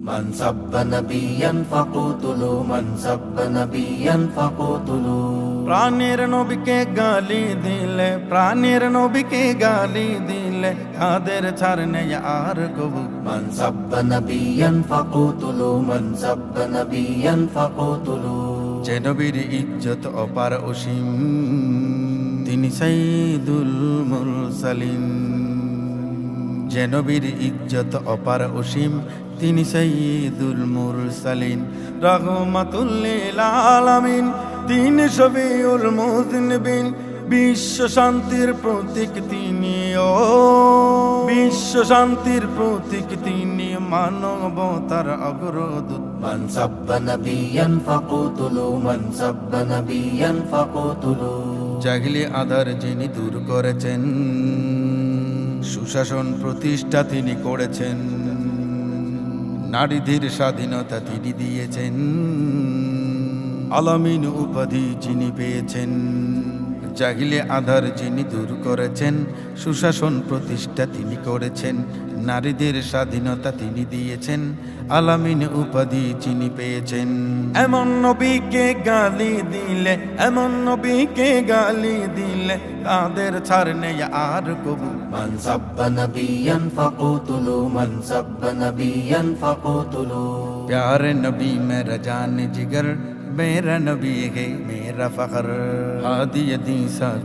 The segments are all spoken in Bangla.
من سب نبيا فقتلوا من سب نبيا فقتلوا প্রাণের নবীকে গালি দিলে প্রাণের নবীকে গালি দিলে কাদের ছাড় নেই আর কবু من سب نبيا فقتلوا من سب نبيا فقتلوا যে নবীর ইজ্জত অপার অসীম তিনি সাইদুল মুরসালিন যে নবীর ইজ্জত অপার অসীম তিনি সাইদুল মুরসালিন রহমাতুল্লিল আলামিন তিনি শফিউল মুজনিবিন বিশ্ব শান্তির প্রতীক তিনি ও বিশ্ব শান্তির প্রতীক তিনি মানবতার অগ্রদূত من سب نبيا فقتلوا من سب نبيا فقتلوا জাগলি আধার যিনি দূর করেছেন সুশাসন প্রতিষ্ঠা তিনি করেছেন নারীদের স্বাধীনতা তিনি দিয়েছেন। আলামিন উপাধি যিনি পেয়েছেন। জাহিলে আধার যিনি দূর করেছেন সুশাসন প্রতিষ্ঠা তিনি করেছেন নারীদের স্বাধীনতা তিনি দিয়েছেন আলামিন উপাধি যিনি পেয়েছেন। এমন নবীকে গালি দিলে এমন নবীকে গালি দিলে তাদের ছাড় নেই আর কবু। মান সাব্বা নবিয়ান ফাকুতুলু নবিয়ান ফাকুতুলু। প্যার নবী মে রজান জিগর मेरा नबी है मेरा फखर हादी दी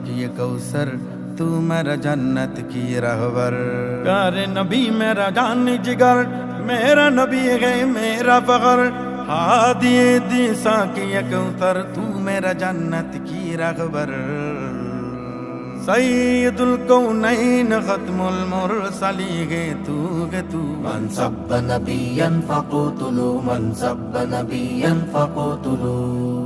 की कौसर तू मेरा जन्नत की रहबर प्यारे नबी मेरा जान जिगर मेरा नबी है मेरा फखर हादी दी की कौसर तू मेरा जन्नत की रहबर سيد الكونين ختم المرسلين تو تو من سب نبيا فقتلوا من سب نبيا فقتلوا